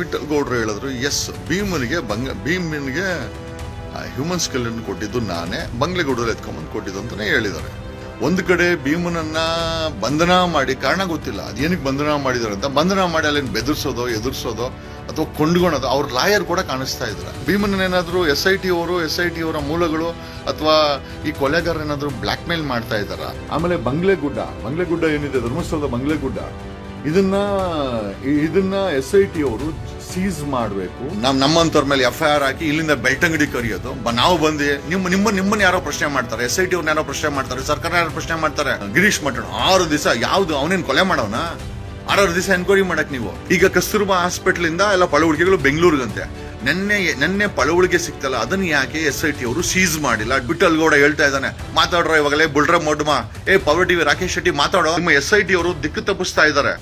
ವಿಠಲ್ ಗೌಡ್ರು ಹೇಳಿದ್ರು ಎಸ್ ಭೀಮನಿಗೆ ಬಂಗ, ಭೀಮನಿಗೆ ಹ್ಯೂಮನ್ ಸ್ಕಿಲ್ ಕೊಟ್ಟಿದ್ದು ನಾನೇ ಬಂಗ್ಲೆಗೌಡರು ಎತ್ಕೊಂಬಂದು ಕೊಟ್ಟಿದ್ದು ಅಂತಾನೆ ಹೇಳಿದ್ದಾರೆ. ಒಂದು ಕಡೆ ಭೀಮನನ್ನ ಬಂಧನ ಮಾಡಿ, ಕಾರಣ ಗೊತ್ತಿಲ್ಲ ಅದೇನಕ್ಕೆ ಬಂಧನ ಮಾಡಿದಾರೆ ಅಂತ, ಬಂಧನ ಮಾಡಿ ಅಲ್ಲಿ ಬೆದರ್ಸೋದು, ಎದುರಿಸೋದೋ, ಅಥವಾ ಕೊಂಡ್ಕೊಳೋದು, ಅವ್ರ ಲಾಯರ್ ಕೂಡ ಕಾಣಿಸ್ತಾ ಇದ್ದಾರೆ ಭೀಮನ ಏನಾದರೂ ಎಸ್ ಐ ಟಿ ಅವರು ಎಸ್ ಐ ಟಿ ಅವರ ಮೂಲಗಳು, ಅಥವಾ ಈ ಕೊಲೆಗಾರ ಏನಾದರೂ ಬ್ಲ್ಯಾಕ್ ಮೇಲ್ ಮಾಡ್ತಾ ಇದ್ದಾರಾ? ಆಮೇಲೆ ಬಂಗ್ಲೆಗುಡ್ಡ ಬಂಗ್ಲೆಗುಡ್ಡ ಏನಿದೆ, ಧರ್ಮಸ್ಥಳದ ಬಂಗ್ಲೆಗುಡ್ಡ ಇದನ್ನ ಇದನ್ನ ಎಸ್ ಐ ಟಿ ಅವರು ಸೀಸ್ ಮಾಡಬೇಕು. ನಮ್ ನಮ್ಮಂತವ್ರ ಮೇಲೆ ಎಫ್ ಐ ಆರ್ ಹಾಕಿ ಇಲ್ಲಿಂದ ಬೆಳ್ತಂಗಡಿ ಕರೆಯೋದು. ನಾವು ಬಂದು ನಿಮ್ಮ ನಿಮ್ಮ, ನಿಮ್ಮನ್ನ ಯಾರೋ ಪ್ರಶ್ನೆ ಮಾಡ್ತಾರೆ ಎಸ್ ಐ ಟಿ ಅವ್ರನ್ನ ಯಾರೋ ಪ್ರಶ್ನೆ ಮಾಡ್ತಾರೆ, ಸರ್ಕಾರ ಯಾರೋ ಪ್ರಶ್ನೆ ಮಾಡ್ತಾರೆ. ಗಿರೀಶ್ ಮಠಣ ಆರು ದಿವಸ ಯಾವ್ದು ಅವನೇನ್ ಕೊಲೆ ಮಾಡೋಣ ಆರಾರು ದಿವಸ ಎನ್ಕ್ವೈರಿ ಮಾಡಕ್ ನೀವು. ಈಗ ಕಸ್ತೂರ್ಬಾ ಹಾಸ್ಪಿಟಲ್ ಇಂದ ಎಲ್ಲ ಪಳವಳಿಕೆಗಳು ಬೆಂಗಳೂರಿಗಂತೆ. ನೆನ್ನೆ ನೆನ್ನೆ ಪಳವುಳಿಗೆ ಸಿಕ್ತಲ್ಲ ಅದನ್ನ ಯಾಕೆ ಎಸ್ ಐ ಟಿ ಅವರು ಸೀಸ್ ಮಾಡಿಲ್ಲ? ಬಿಟ್ಟಲ್ ಗೌಡ ಹೇಳ್ತಾ ಇದ್ದಾನೆ ಮಾತಾಡ್ರ ಇವಾಗಲೇ ಬುಲ್ರ ಮೊಡ್ಮ. ಏ ಪವರ್ ಟಿವಿ ರಾಕೇಶ್ ಶೆಟ್ಟಿ ಮಾತಾಡೋ ನಿಮ್ಮ ಎಸ್ ಐ ಟಿ ಅವರು ದಿಕ್ಕು ತಪ್ಪಿಸ್ತಾ ಇದ್ದಾರೆ.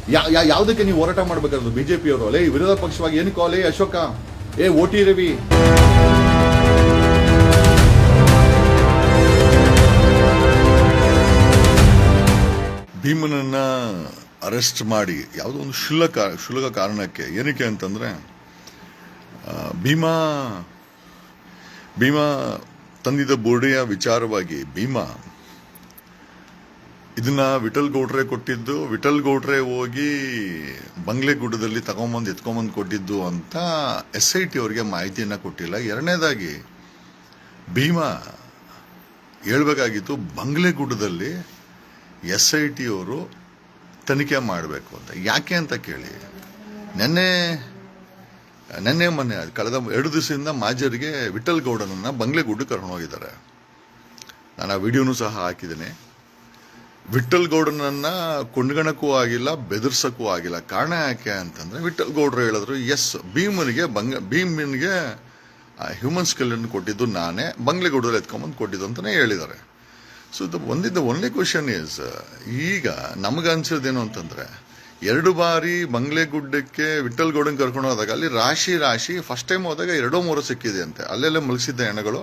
ಯಾವ್ದಕ್ಕೆ ನೀವು ಹೋರಾಟ ಮಾಡ್ಬೇಕಾದ್ರು ಬಿಜೆಪಿ ಅವರು? ಅಲ್ಲೇ ವಿರೋಧ ಪಕ್ಷವಾಗಿ ಏನು ಕಾಲೇ ಅಶೋಕ. ಏ ಓಟಿ ರವಿ. ಭೀಮನನ್ನ ಅರೆಸ್ಟ್ ಮಾಡಿ ಯಾವುದೋ ಒಂದು ಶುಲ್ಕ ಶುಲ್ಕ ಕಾರಣಕ್ಕೆ ಏನಕ್ಕೆ ಅಂತಂದ್ರೆ ಭೀಮಾ ಭೀಮಾ ತಂದಿದ್ದ ಬೋರ್ಡೆಯ ವಿಚಾರವಾಗಿ ಭೀಮಾ ಇದನ್ನ ವಿಠಲ್ ಗೌಡ್ರೆ ಕೊಟ್ಟಿದ್ದು, ವಿಠಲ್ ಗೌಡ್ರೆ ಹೋಗಿ ಬಂಗ್ಲೆ ಗುಡ್ಡದಲ್ಲಿ ತಗೊಂಬಂದು ಎತ್ಕೊಂಬಂದು ಕೊಟ್ಟಿದ್ದು ಅಂತ ಎಸ್ ಐ ಟಿ ಅವರಿಗೆ ಮಾಹಿತಿಯನ್ನ ಕೊಟ್ಟಿಲ್ಲ. ಎರಡನೇದಾಗಿ, ಭೀಮಾ ಹೇಳ್ಬೇಕಾಗಿತ್ತು, ಬಂಗ್ಲೆಗುಡ್ಡದಲ್ಲಿ ಎಸ್ ಐ ಟಿ ಅವರು ತನಿಖೆ ಮಾಡಬೇಕು ಅಂತ. ಯಾಕೆ ಅಂತ ಕೇಳಿ, ನೆನ್ನೆ ನೆನ್ನೆ ಮೊನ್ನೆ ಕಳೆದ ಎರಡು ದಿವಸದಿಂದ ಮಾಜರಿಗೆ ವಿಠಲ್ ಗೌಡನನ್ನು ಬಂಗ್ಲೆಗೂಡು ಕರ್ಕೊಂಡು ಹೋಗಿದ್ದಾರೆ. ನಾನು ಆ ವಿಡಿಯೋನು ಸಹ ಹಾಕಿದ್ದೀನಿ. ವಿಠಲ್ ಗೌಡನನ್ನು ಕೊಂಡ್ಗಣಕ್ಕೂ ಆಗಿಲ್ಲ, ಬೆದರ್ಸೋಕ್ಕೂ ಆಗಿಲ್ಲ. ಕಾರಣ ಯಾಕೆ ಅಂತಂದರೆ ವಿಠಲ್ ಗೌಡ್ರು ಹೇಳಿದ್ರು, ಎಸ್, ಭೀಮನಿಗೆ ಬಂಗ, ಭೀಮನಿಗೆ ಹ್ಯೂಮನ್ ಅನ್ನು ಕೊಟ್ಟಿದ್ದು ನಾನೇ ಬಂಗ್ಲೆಗೌಡರು ಎತ್ಕೊಂಬಂದು ಕೊಟ್ಟಿದ್ದು ಅಂತಲೇ ಹೇಳಿದ್ದಾರೆ. ಸೊ ದ ಒಂದಿದ್ದ ಒನ್ಲಿ ಕ್ವಶನ್ ಈಸ್ ಈಗ ನಮಗೆ ಅನ್ಸೋದೇನು ಅಂತಂದ್ರೆ ಎರಡು ಬಾರಿ ಮಂಗ್ಲೆಗುಡ್ಡಕ್ಕೆ ವಿಠಲ್ ಗೌಡನ್ ಕರ್ಕೊಂಡು ಹೋದಾಗ ಅಲ್ಲಿ ರಾಶಿ ರಾಶಿ ಫಸ್ಟ್ ಟೈಮ್ ಹೋದಾಗ ಎರಡೋ ಮೂರು ಸಿಕ್ಕಿದೆ ಅಂತೆ ಅಲ್ಲೆಲ್ಲ ಮಲಗಿಸಿದ್ದ ಹೆಣಗಳು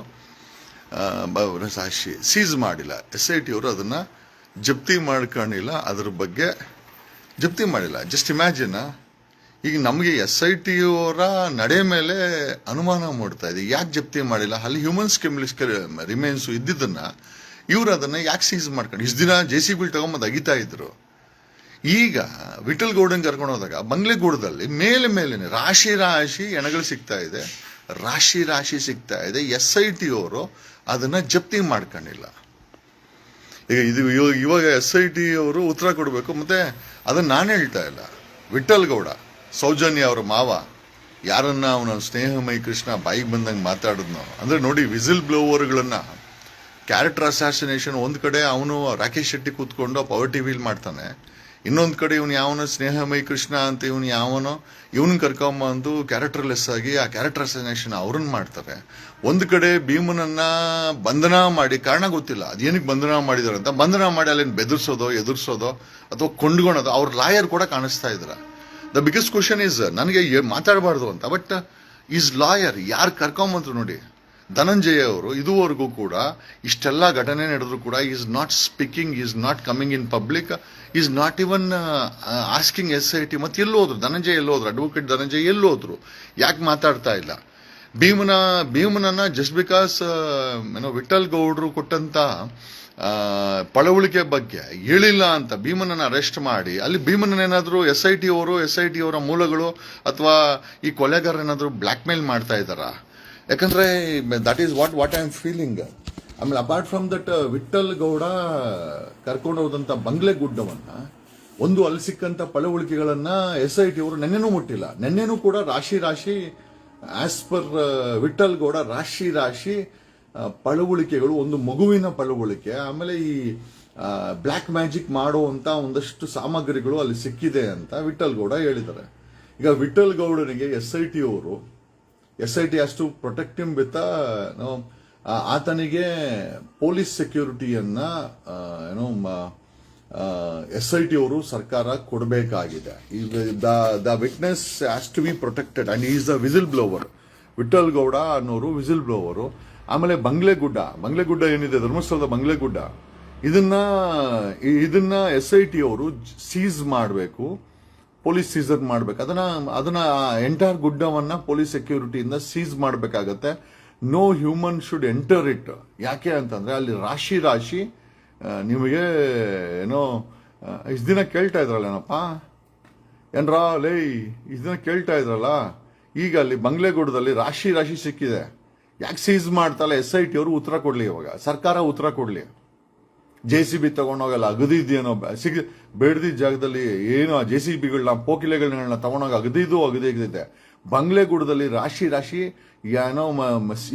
ರಾಶಿ ಸೀಸ್ ಮಾಡಿಲ್ಲ. ಎಸ್ ಐ ಟಿ ಅವರು ಅದನ್ನ ಜಪ್ತಿ ಮಾಡ್ಕೊಂಡಿಲ್ಲ ಅದ್ರ ಬಗ್ಗೆ ಜಪ್ತಿ ಮಾಡಿಲ್ಲ. ಜಸ್ಟ್ ಇಮ್ಯಾಜಿನ್ ಈಗ ನಮಗೆ ಎಸ್ ಐ ಟಿ ಅವರ ನಡೆ ಮೇಲೆ ಅನುಮಾನ ಮೂಡ್ತಾ ಇದೆ. ಯಾಕೆ ಜಪ್ತಿ ಮಾಡಿಲ್ಲ? ಅಲ್ಲಿ ಹ್ಯೂಮನ್ ಸ್ಕಿಮ್ಲಿಸ್ ರಿಮೇನ್ಸು ಇದ್ದಿದ್ದನ್ನ ಇವರು ಅದನ್ನ ಯಾಕೆ ಸೀಸ್ ಮಾಡ್ಕೊಂಡು ಇಷ್ಟು ದಿನ ಜೆ ಸಿ ಬಿಲ್ ತಗೊಂಬಂದು ಅಗಿತಾ ಇದ್ರು. ಈಗ ವಿಠಲ್ ಗೌಡನ್ ಕರ್ಕೊಂಡು ಹೋದಾಗ, ಬಂಗ್ಲೆಗೂಡದಲ್ಲಿ ಮೇಲೆ ಮೇಲೇನೆ ರಾಶಿ ರಾಶಿ ಎಣಗಳು ಸಿಗ್ತಾ ಇದೆ. ರಾಶಿ ರಾಶಿ ಸಿಗ್ತಾ ಇದೆ. ಎಸ್ ಐ ಟಿ ಅವರು ಅದನ್ನ ಜಪ್ತಿ ಮಾಡ್ಕೊಂಡಿಲ್ಲ. ಈಗ ಇದು ಇವಾಗ- ಇವಾಗ ಎಸ್ ಐ ಟಿ ಅವರು ಉತ್ತರ ಕೊಡಬೇಕು. ಮತ್ತೆ ಅದನ್ನ ನಾನು ಹೇಳ್ತಾ ಇಲ್ಲ. ವಿಠಲ್ ಗೌಡ, ಸೌಜನ್ಯ ಅವರ ಮಾವ, ಯಾರನ್ನ ಅವನ ಸ್ನೇಹಮಯಿ ಕೃಷ್ಣ ಬಾಯಿಗೆ ಬಂದಂಗೆ ಮಾತಾಡಿದ್ನೋ, ಅಂದ್ರೆ ನೋಡಿ ವಿಸಿಲ್ ಬ್ಲೋವರ್ಗಳನ್ನು, ಕ್ಯಾರೆಕ್ಟರ್ ಅಸಾಸಿನೇಷನ್ ಒಂದು ಕಡೆ ಅವನು ರಾಕೇಶ್ ಶೆಟ್ಟಿ ಕೂತ್ಕೊಂಡು ಪವರ್ ಟಿವಿಲ್ ಮಾಡ್ತಾನೆ. ಇನ್ನೊಂದ್ ಕಡೆ ಇವನು ಯಾವನೋ ಸ್ನೇಹಮಯ ಕೃಷ್ಣ ಅಂತ ಇವನು ಯಾವನೋ, ಇವನ್ ಕರ್ಕೊಂಬಂದು ಕ್ಯಾರೆಕ್ಟರ್ಲೆಸ್ ಆಗಿ ಆ ಕ್ಯಾರೆಕ್ಟರ್ ಅಸಾಸಿನೇಷನ್ ಅವ್ರನ್ನ ಮಾಡ್ತಾರೆ ಒಂದ್ ಕಡೆ ಭೀಮನನ್ನ ಬಂಧನ ಮಾಡಿ, ಕಾರಣ ಗೊತ್ತಿಲ್ಲ ಅದೇನಕ್ಕೆ ಬಂಧನ ಮಾಡಿದಾರೆ ಅಂತ, ಬಂಧನ ಮಾಡಿ ಅಲ್ಲಿ ಬೆದರ್ಸೋದೋ, ಎದುರಿಸೋದೋ, ಅಥವಾ ಕೊಂಡ್ಕೊಳೋದು, ಅವ್ರ ಲಾಯರ್ ಕೂಡ ಕಾಣಿಸ್ತಾ ಇದ್ರ. ದ ಬಿಗ್ಗೆಸ್ಟ್ ಕ್ವಶನ್ ಇಸ್ ನನಗೆ ಮಾತಾಡಬಾರ್ದು ಅಂತ ಬಟ್ ಈಸ್ ಲಾಯರ್ ಯಾರು ಕರ್ಕೊಂಬಂದ್ರು ನೋಡಿ ಧನಂಜಯ ಅವರು ಇದುವರೆಗೂ ಕೂಡ ಇಷ್ಟೆಲ್ಲ ಘಟನೆ ನಡೆದ್ರು ಕೂಡ is not speaking is not coming in public is not even asking S I T ಮತ್ತೆ ಎಲ್ಲೋದ್ರು, ಧನಂಜಯ ಎಲ್ಲೋದ್ರು ಅಡ್ವೊಕೇಟ್ ಧನಂಜಯ ಎಲ್ಲೋದ್ರು, ಯಾಕೆ ಮಾತಾಡ್ತಾ ಇಲ್ಲ? ಭೀಮನ, ಭೀಮನನ್ನ ಜಸ್ಟ್ ಬಿಕಾಸ್ ಏನೋ ವಿಠಲ್ ಗೌಡ್ರು ಕೊಟ್ಟಂತ ಪಳವಳಿಕೆ ಬಗ್ಗೆ ಹೇಳಿಲ್ಲ ಅಂತ ಭೀಮನನ್ನ ಅರೆಸ್ಟ್ ಮಾಡಿ, ಅಲ್ಲಿ ಭೀಮನನ್ನೇನಾದ್ರೂ ಎಸ್ ಐ ಟಿ ಅವರು ಎಸ್ ಐ ಟಿ ಅವರ ಮೂಲಗಳು ಅಥವಾ ಈ ಕೊಲೆಗಾರ ಏನಾದರೂ ಬ್ಲ್ಯಾಕ್ಮೇಲ್ ಮಾಡ್ತಾ ಇದ್ದಾರಾ? ಯಾಕಂದ್ರೆ that is what what I am feeling ಆಮೇಲೆ apart from that Vithal Gowda ಕರ್ಕೊಂಡು ಹೋದಂತ ಬಂಗ್ಲೆ ಗುಡ್ಡವನ್ನು ಒಂದು ಅಲ್ಲಿ ಸಿಕ್ಕಂಥ ಪಳವಳಿಕೆಗಳನ್ನು ಎಸ್ ಐ ಟಿ ಅವರು ನೆನ್ನೆನೂ ಮುಟ್ಟಿಲ್ಲ. ನೆನ್ನೆನೂ ಕೂಡ ರಾಶಿ ರಾಶಿ ಆಸ್ ಪರ್ ವಿಠಲ್ ಗೌಡ ರಾಶಿ ರಾಶಿ ಆ, ಪಳವಳಿಕೆಗಳು ಒಂದು ಮಗುವಿನ ಪಳವಳಿಕೆ ಆಮೇಲೆ ಈ ಬ್ಲ್ಯಾಕ್ ಮ್ಯಾಜಿಕ್ ಮಾಡುವಂತ ಒಂದಷ್ಟು ಸಾಮಗ್ರಿಗಳು ಅಲ್ಲಿ ಸಿಕ್ಕಿದೆ ಅಂತ ವಿಠಲ್ ಗೌಡ ಹೇಳಿದ್ದಾರೆ. ಈಗ ವಿಠಲ್ ಗೌಡನಿಗೆ ಎಸ್ ಐ ಟಿ ಅವರು ಎಸ್ ಐ ಟಿ ಅಷ್ಟು ಪ್ರೊಟೆಕ್ಟ್ ಹಿಮ್ ವಿತ್ ಆತನಿಗೆ ಪೊಲೀಸ್ ಸೆಕ್ಯೂರಿಟಿಯನ್ನ ಏನೋ ಎಸ್ ಐ ಟಿ ಅವರು ಸರ್ಕಾರ ಕೊಡಬೇಕಾಗಿದೆ. The witness has to be protected and is the whistle blower Vittal Gowda ಅನ್ನೋರು ವಿಸಿಲ್ ಬ್ಲೋವರು ಆಮೇಲೆ ಬಂಗ್ಲೆಗುಡ್ಡ. ಬಂಗ್ಲೆಗುಡ್ಡ ಏನಿದೆ? ಧರ್ಮಸ್ಥಳದ ಬಂಗ್ಲೆಗುಡ್ಡ. ಇದನ್ನ ಇದನ್ನ ಎಸ್ ಐ ಟಿ ಅವರು ಸೀಸ್ ಮಾಡಬೇಕು. ಪೊಲೀಸ್ ಸೀಸರ್ ಮಾಡಬೇಕು. ಅದನ್ನ ಅದನ್ನ ಎಂಟೈರ್ ಗುಡ್ಡವನ್ನು ಪೊಲೀಸ್ ಸೆಕ್ಯೂರಿಟಿಯಿಂದ ಸೀಸ್ ಮಾಡಬೇಕಾಗತ್ತೆ. No human should enter it ಯಾಕೆ ಅಂತಂದ್ರೆ ಅಲ್ಲಿ ರಾಶಿ ರಾಶಿ ನಿಮಗೆ ಏನೋ ಇಷ್ಟು ದಿನ ಕೇಳ್ತಾ ಇದ್ರಲ್ಲ ಏನಪ್ಪ ಏನ್ರಾ, ಲೇ, ಇಷ್ಟು ದಿನ ಕೇಳ್ತಾ ಇದ್ರಲ್ಲ? ಈಗ ಅಲ್ಲಿ ಬಂಗ್ಲೆಗೂಡದಲ್ಲಿ ರಾಶಿ ರಾಶಿ ಸಿಕ್ಕಿದೆ. ಯಾಕೆ ಸೀಸ್ ಮಾಡ್ತಲ್ಲ ಎಸ್ ಐ ಟಿ ಅವರು ಉತ್ತರ ಕೊಡ್ಲಿ ಇವಾಗ. ಸರ್ಕಾರ ಉತ್ತರ ಕೊಡ್ಲಿ. ಜೆ ಸಿ ಬಿ ತಗೊಂಡೋಗಲ್ಲ ಅಗದಿದ್ಯೇನೋ ಸಿಗ್ ಬೇಡದಿದ್ದ ಜಾಗದಲ್ಲಿ ಏನು ಜೆ ಸಿ ಬಿಗಳನ್ನ ಪೋಕಿಲೆಗಳನ್ನ ತಗೊಂಡೋಗ ಅಗದಿದ್ದು ಅಗದಿದೆ ಬಂಗ್ಲೆಗೂಡದಲ್ಲಿ ರಾಶಿ ರಾಶಿ, ಏನೋ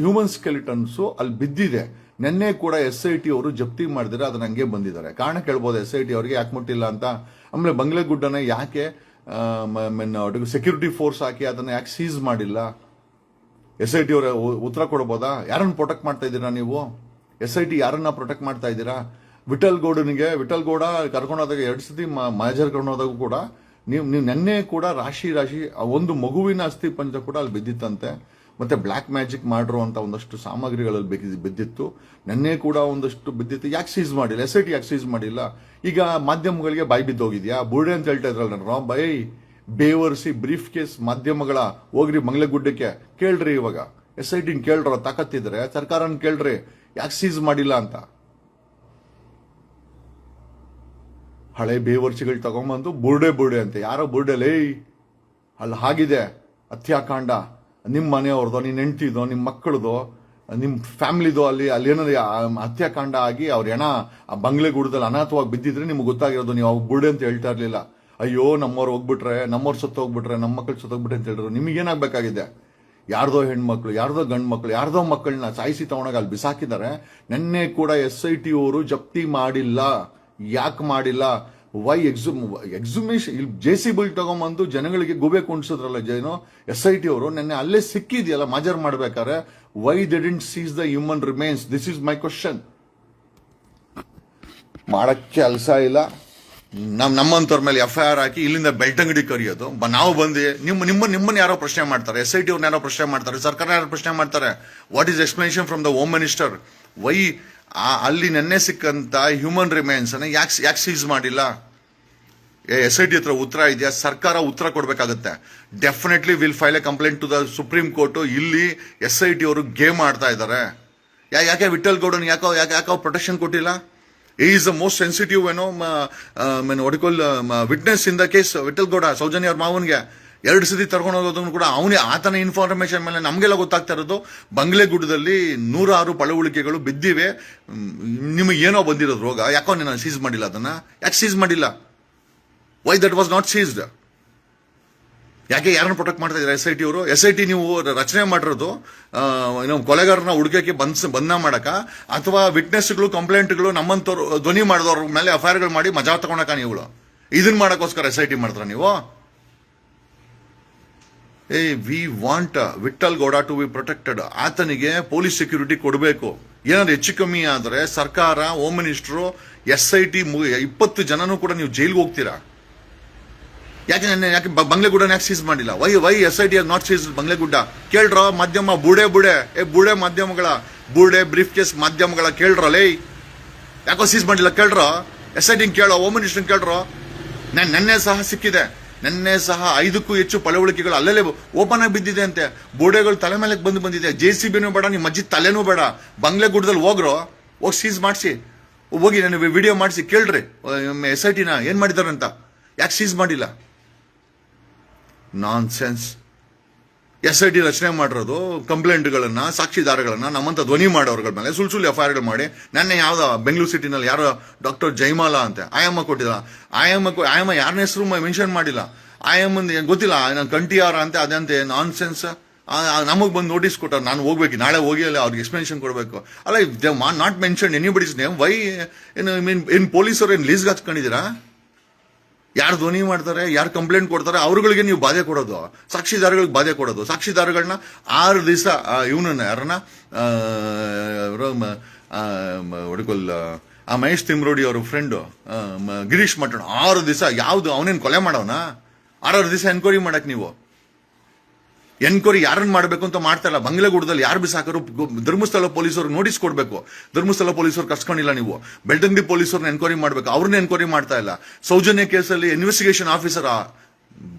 ಹ್ಯೂಮನ್ ಸ್ಕೆಲಿಟನ್ಸು ಅಲ್ಲಿ ಬಿದ್ದಿದೆ. ನಿನ್ನೆ ಕೂಡ ಎಸ್ ಐ ಟಿ ಅವರು ಜಪ್ತಿ ಮಾಡಿದರೆ ಅದನ್ನ ಹಂಗೆ ಬಂದಿದ್ದಾರೆ. ಕಾರಣ ಕೇಳ್ಬೋದು ಎಸ್ ಐ ಟಿ ಅವರಿಗೆ ಯಾಕೆ ಮುಟ್ಟಿಲ್ಲ ಅಂತ. ಆಮೇಲೆ ಬಂಗ್ಲೆಗುಡ್ಡನ ಯಾಕೆ ಸೆಕ್ಯೂರಿಟಿ ಫೋರ್ಸ್ ಹಾಕಿ ಅದನ್ನ ಯಾಕೆ ಸೀಸ್ ಮಾಡಿಲ್ಲ? ಎಸ್ ಐ ಟಿ ಅವರ ಉತ್ತರ ಕೊಡ್ಬೋದಾ? ಯಾರನ್ನ ಪ್ರೊಟೆಕ್ಟ್ ಮಾಡ್ತಾ ಇದ್ದೀರಾ ನೀವು? ಎಸ್ ಐ ಟಿ ಯಾರನ್ನ ಪ್ರೊಟೆಕ್ಟ್ ಮಾಡ್ತಾ ಇದ್ದೀರಾ? ವಿಠಲ್ ಗೌಡನಿಗೆ ವಿಠಲ್ ಗೌಡ ಕರ್ಕೊಂಡೋದಾಗ ಎರಡು ಸತಿ ಮಾಜರ್ ಕರ್ಕೊಂಡೋದಾಗ ಕೂಡ ನೀವು ನೀವು ನೆನ್ನೆ ಕೂಡ ರಾಶಿ ರಾಶಿ ಒಂದು ಮಗುವಿನ ಅಸ್ಥಿ ಪಂಜ ಕೂಡ ಅಲ್ಲಿ ಬಿದ್ದಿತ್ತಂತೆ. ಮತ್ತೆ ಬ್ಲ್ಯಾಕ್ ಮ್ಯಾಜಿಕ್ ಮಾಡಿರೋ ಅಂತ ಒಂದಷ್ಟು ಸಾಮಗ್ರಿಗಳಲ್ಲಿ ಬೇಕಿದ್- ಬಿದ್ದಿತ್ತು. ನೆನ್ನೆ ಕೂಡ ಒಂದಷ್ಟು ಬಿದ್ದಿತ್ತು. ಯಾಕೆ ಸೀಸ್ ಮಾಡಿಲ್ಲ? ಎಸ್ ಐ ಟಿ ಯಾಕೆ ಸೀಸ್ ಮಾಡಿಲ್ಲ? ಈಗ ಮಾಧ್ಯಮಗಳಿಗೆ ಬಾಯಿ ಬಿದ್ದೋಗಿದ್ಯಾ? ಬುರ್ಡೆ ಅಂತ ಹೇಳ್ತಾ ಇದ್ರಲ್ಲ ನಾನು ಬೈ, ಬೇವರ್ಸಿ ಬ್ರೀಫ್ ಕೇಸ್ ಮಾಧ್ಯಮಗಳ ಹೋಗ್ರಿ ಮಂಗ್ಲಗುಡ್ಡಕ್ಕೆ ಕೇಳ್ರಿ ಇವಾಗ. ಎಸ್ ಐ ಟಿನ ಕೇಳ್ರ, ತಾಕತ್ತಿದ್ರೆ, ಸರ್ಕಾರನ ಕೇಳ್ರಿ. ಯಾಕೆ ಸೀಸ್ ಮಾಡಿಲ್ಲ ಅಂತ? ಹಳೆ ಬೇವರ್ಸಿಗಳು ತಗೊಂಬಂದು ಬುರ್ಡೆ ಬುರ್ಡೆ ಅಂತ. ಯಾರೋ ಬುರ್ಡೆ ಲೇ, ಅಲ್ಲಿ ಹಾಗಿದೆ ಹತ್ಯಾಕಾಂಡ ನಿಮ್ಮ ಮನೆಯವ್ರದ್ದು ನಿನ್ನ ಹೆಂಡ್ತಿದೋ ನಿಮ್ಮ ಮಕ್ಕಳದು ನಿಮ್ಮ ಫ್ಯಾಮ್ಲಿದು ಅಲ್ಲಿ ಅಲ್ಲಿ ಏನಾದ್ರು ಹತ್ಯಾಕಾಂಡ ಆಗಿ ಅವ್ರ ಹೆಣ ಆ ಬಂಗ್ಲೆಗೂಡದಲ್ಲಿ ಅನಾಥವಾಗಿ ಬಿದ್ದಿದ್ರೆ ನಿಮ್ಗೆ ಗೊತ್ತಾಗಿರೋದು, ನೀವು ಅವಾಗ ಬುರ್ಡೆ ಅಂತ ಹೇಳ್ತಾ ಇರಲಿಲ್ಲ. ಅಯ್ಯೋ, ನಮ್ಮವ್ರು ಹೋಗ್ಬಿಟ್ರೆ, ನಮ್ಮವ್ರು ಸತ್ತು ಹೋಗ್ಬಿಟ್ರೆ ನಮ್ಮ ಮಕ್ಕಳು ಸತ್ತು ಹೋಗ್ಬಿಟ್ರೆ ಅಂತ ಹೇಳಿದ್ರು. ನಿಮಗೆ ಏನಾಗಬೇಕಾಗಿದೆ? ಯಾರ್ದೋ ಹೆಣ್ಮಕ್ಳು, ಯಾರ್ದೋ ಗಂಡು ಮಕ್ಕಳು ಯಾರ್ದೋ ಮಕ್ಕಳನ್ನ ಸಾಯಿಸಿ ತಗೊಂಡಾಗ ಅಲ್ಲಿ ಬಿಸಾಕಿದ್ದಾರೆ. ನಿನ್ನೆ ಕೂಡ ಎಸ್ ಐ ಟಿ ಅವರು ಜಪ್ತಿ ಮಾಡಿಲ್ಲ. ಯಾಕೆ ಮಾಡಿಲ್ಲ? ವೈ ಎಕ್ಸುಮ್ ಎಕ್ಸುಮೇಷನ್ ಇಲ್ಲಿ ಜೆ ಸಿ ಬಿಲ್ ತಗೊಂಬಂದು ಜನಗಳಿಗೆ ಗುಬೆ ಕುಣಿಸಿದ್ರಲ್ಲ ಜೈನು? ಎಸ್ ಐ ಟಿ ಅವರು ನಿನ್ನೆ ಅಲ್ಲೇ ಸಿಕ್ಕಿದೆಯಲ್ಲ, ಮಾಜರ್ ಮಾಡ್ಬೇಕಾದ್ರೆ why didn't didn't seize the human remains this is my question ಮಾಡಕ್ಕೆ ಕೆಲಸ ಇಲ್ಲ. ನಮ್ ನಮ್ಮಂತವ್ರ ಮೇಲೆ ಎಫ್ ಐ ಆರ್ ಹಾಕಿ ಇಲ್ಲಿಂದ ಬೆಳ್ತಂಗಡಿ ಕರಿಯೋದು. ನಾವು ಬಂದು ನಿಮ್ಮ ನಿಮ್ಮ, ನಿಮ್ಮನ್ನ ಯಾರೋ ಪ್ರಶ್ನೆ ಮಾಡ್ತಾರೆ. ಎಸ್ ಐ ಟಿ ಅವ್ರನ್ನ ಯಾರೋ ಪ್ರಶ್ನೆ ಮಾಡ್ತಾರೆ. ಸರ್ಕಾರ ಯಾರೋ ಪ್ರಶ್ನೆ ಮಾಡ್ತಾರೆ. What is explanation from the home minister why ಅಲ್ಲಿ ನೆನ್ನೆ ಸಿಕ್ಕಂತ ಹ್ಯೂಮನ್ ರಿಮೈನ್ಸ್ ಅನ್ನ ಯಾಕೆ ಯಾಕೆ ಸೀಸ್ ಮಾಡಿಲ್ಲ? ಎಸ್ ಐ ಟಿ ಹತ್ರ ಉತ್ತರ ಇದೆಯಾ? ಸರ್ಕಾರ ಉತ್ತರ ಕೊಡಬೇಕಾಗುತ್ತೆ. Definitely will file a complaint to the Supreme Court ಇಲ್ಲಿ ಎಸ್ ಐ ಟಿ ಅವರು ಗೇಮ್ ಆಡ್ತಾ ಇದ್ದಾರೆ ಯಾ ಯಾಕೆ ವಿಠಲ್ ಗೌಡನ್ ಯಾಕೋ ಯಾಕೆ ಯಾಕೋ ಪ್ರೊಟೆಕ್ಷನ್ ಕೊಟ್ಟಿಲ್ಲ? ಈಸ್ ದ ಮೋಸ್ಟ್ ಸೆನ್ಸಿಟಿವ್ ಏನೋ ಒಡಿಕೊಲ್ witness in the case Vittal Gowda, Soujanya ಅವ್ರ ಮಾವನ್ಗೆ. ಎರಡು ಸತಿ ತರ್ಕೊಂಡು ಹೋಗೋದನ್ನು ಕೂಡ ಅವನೇ ಆತನ ಇನ್ಫಾರ್ಮೇಷನ್ ಮೇಲೆ ನಮಗೆಲ್ಲ ಗೊತ್ತಾಗ್ತಾ ಇರೋದು. ಬಂಗ್ಲೆಗುಡ್ಡದಲ್ಲಿ ನೂರಾರು ಪಳವಳಿಕೆಗಳು ಬಿದ್ದಿವೆ. ನಿಮಗೆ ಏನೋ ಬಂದಿರೋದು ರೋಗ. ಯಾಕೋ ನಾನು ಸೀಸ್ ಮಾಡಿಲ್ಲ ಅದನ್ನು? ಯಾಕೆ ಸೀಸ್ ಮಾಡಿಲ್ಲ? Why that was not seized ಯಾಕೆ ಯಾರನ್ನು ಪ್ರೊಟೆಕ್ಟ್ ಮಾಡ್ತಾ ಇದ್ದಾರೆ? ಎಸ್ ಐ ಟಿ ಅವರು? ಎಸ್ ಐ ಟಿ ನೀವು ರಚನೆ ಮಾಡಿರೋದು ಏನೋ ಕೊಲೆಗಾರನ ಹುಡುಗಕ್ಕೆ ಬಂದ್, ಬಂಧನ ಮಾಡಕ, ಅಥವಾ ವಿಟ್ನೆಸ್ಗಳು ಕಂಪ್ಲೇಂಟ್ಗಳು ನಮ್ಮಂಥವ್ರು ಧ್ವನಿ ಮಾಡಿದವ್ರ ಮೇಲೆ ಎಫ್ಗಳು ಮಾಡಿ ಮಜಾ ತಗೊಳಕ ನೀವುಗಳು ಇದನ್ನ ಮಾಡೋಕ್ಕೋಸ್ಕರ ಎಸ್ ಐ ಟಿ ಮಾಡ್ತಾರೆ ನೀವು? ಏ, we want Vittal Gowda to be protected. ಆತನಿಗೆ ಪೊಲೀಸ್ ಸೆಕ್ಯೂರಿಟಿ ಕೊಡಬೇಕು. ಏನಾದ್ರು ಹೆಚ್ಚು ಕಮ್ಮಿ ಆದರೆ ಸರ್ಕಾರ, home minister, S I T ಇಪ್ಪತ್ತು ಜನನೂ ಕೂಡ ನೀವು ಜೈಲ್ಗೆ ಹೋಗ್ತೀರಾ? ಯಾಕೆ ನನ್ನ, ಯಾಕೆ ಬ- ಬಂಗ್ಲೆಗುಡ್ಡನ ಯಾಕೆ ಸೀಸ್ ಮಾಡಿಲ್ಲ? Why why S I T not seize Banglegudda ಕೇಳ್ರ ಮಾಧ್ಯಮ, ಬುಡೆ ಬುಡೆ. ಏ, ಬುಡೆ ಮಾಧ್ಯಮಗಳ, ಬುಡೆ, ಬ್ರೀಫ್ ಕೇಸ್ ಮಾಧ್ಯಮಗಳ ಕೇಳ್ರ, ಲೇ. ಯಾಕೋ ಸೀಸ್ ಮಾಡಿಲ್ಲ ಕೇಳ್ರ? ಎಸ್ ಐ ಟಿ ಕೇಳೋ ಹೋಮ್ ಮಿನಿಸ್ಟರ್ ಕೇಳ್ರೋ? ನಾನು, ನೆನ್ನೆ ಸಹ ಸಿಕ್ಕಿದೆ. ನೆನ್ನೆ ಸಹ ಐದಕ್ಕೂ ಹೆಚ್ಚು ಪಳವಳಿಕೆಗಳು ಅಲ್ಲಲ್ಲೇ ಓಪನ್ ಆಗಿ ಬಿದ್ದಿದೆ ಅಂತೆ. ಬೋಡೆಗಳು ತಲೆ ಮೇಲೆ ಬಂದು ಬಂದಿದೆ. ಜೆ ಸಿ ಬಿನೂ ಬೇಡ, ನಿಮ್ಮ ಅಜ್ಜಿ ತಲೆನೂ ಬೇಡ. ಬಂಗ್ಲೆ ಗುಡ್ಡದಲ್ಲಿ ಹೋಗ್ರೋ, ಹೋಗಿ ಸೀಸ್ ಮಾಡಿಸಿ. ಹೋಗಿ ನಾನು ವಿಡಿಯೋ ಮಾಡಿಸಿ, ಕೇಳ್ರಿ. ಎಸ್ ಐ ಟಿನ ಏನ್ ಮಾಡಿದಾರಂತ. ಯಾಕೆ ಸೀಸ್ ಮಾಡಿಲ್ಲ? Nonsense S I T ರಚನೆ ಮಾಡಿರೋದು ಕಂಪ್ಲೇಂಟ್ಗಳನ್ನು, ಸಾಕ್ಷಿದಾರಗಳನ್ನು, ನಮ್ಮಂತ ಧ್ವನಿ ಮಾಡೋರ್ಗಳ ಮೇಲೆ ಸುಳ್ಳು ಸುಳ್ಳು ಎಫ್ ಐ ಆರ್ಗಳು ಮಾಡಿ, ನೆನ್ನೆ ಯಾವ್ದು ಬೆಂಗಳೂರು ಸಿಟಿನಲ್ಲಿ ಯಾರೋ ಡಾಕ್ಟರ್ ಜೈಮಾಲಾ ಅಂತೆ, ಆಯಮ್ಮ ಕೊಟ್ಟಿಲ್ಲ. ಆಯಮ್ಮ ಆಯಮ್ಮ ಯಾರನ್ನ ಹೆಸರು ಮೆನ್ಷನ್ ಮಾಡಿಲ್ಲ. ಆಯಮ್ಮಂದು ಗೊತ್ತಿಲ್ಲ ನಾನು ಕಂಟಿಯಾರ ಅಂತ, ಅದಂತೆ ನಾನ್ ಸೆನ್ಸ್ ನಮಗೆ ಬಂದು ನೋಟಿಸ್ ಕೊಟ್ಟರು, ನಾನು ಹೋಗ್ಬೇಕು, ನಾಳೆ ಹೋಗಿ ಅಲ್ಲ ಅವ್ರಿಗೆ ಎಕ್ಸ್ಪ್ಲನೇಷನ್ ಕೊಡಬೇಕು. ಅಲ್ಲ they not mention anybody's name why ಏನು ಮೀನ್ ಏನು ಪೊಲೀಸರು ಏನು ಲೀಸ್ಗೆ ಹಚ್ಕೊಂಡಿದ್ದೀರಾ? ಯಾರು ಧ್ವನಿ ಮಾಡ್ತಾರೆ, ಯಾರು ಕಂಪ್ಲೇಂಟ್ ಕೊಡ್ತಾರೆ, ಅವ್ರುಗಳಿಗೆ ನೀವು ಬಾಧೆ ಕೊಡೋದು. ಸಾಕ್ಷಿದಾರಗಳಿಗೆ ಬಾಧೆ ಕೊಡೋದು. ಸಾಕ್ಷಿದಾರಗಳನ್ನ ಆರು ದಿವಸ ಇವನನ್ನ, ಯಾರನ್ನ? ಒಡಕೊಲ್ ಆ ಮಹೇಶ್ ತಿಮ್ರೋಡಿ ಅವ್ರ ಫ್ರೆಂಡು ಗಿರೀಶ್ ಮಠಣ. ಆರು ದಿವಸ, ಯಾವುದು, ಅವನೇನು ಕೊಲೆ ಮಾಡೋಣ ಆರಾರು ದಿವಸ ಎನ್ಕ್ವೈರಿ ಮಾಡಕ್ ನೀವು. ಎನ್ಕ್ವೈರಿ ಯಾರನ್ನು ಮಾಡಬೇಕು ಅಂತ ಮಾಡ್ತಾ ಇಲ್ಲ. ಬಂಗ್ಲೆಗೂಡದಲ್ಲಿ ಯಾರು ಬಿಸಾಕರು ಧರ್ಮಸ್ಥಳ ಪೊಲೀಸರು ನೋಟಿಸ್ ಕೊಡಬೇಕು. ಧರ್ಮಸ್ಥಳ ಪೊಲೀಸರು ಕರ್ಸ್ಕೊಂಡಿಲ್ಲ ನೀವು. ಬೆಳ್ತಂಗಿ ಪೊಲೀಸರನ್ನ ಎನ್ಕ್ವೈರಿ ಮಾಡಬೇಕು. ಅವ್ರನ್ನ ಎನ್ಕ್ವೈರಿ ಮಾಡ್ತಾ ಇಲ್ಲ. ಸೌಜನ್ಯ ಕೇಸಲ್ಲಿ ಇನ್ವೆಸ್ಟಿಗೇಷನ್ ಆಫೀಸರ್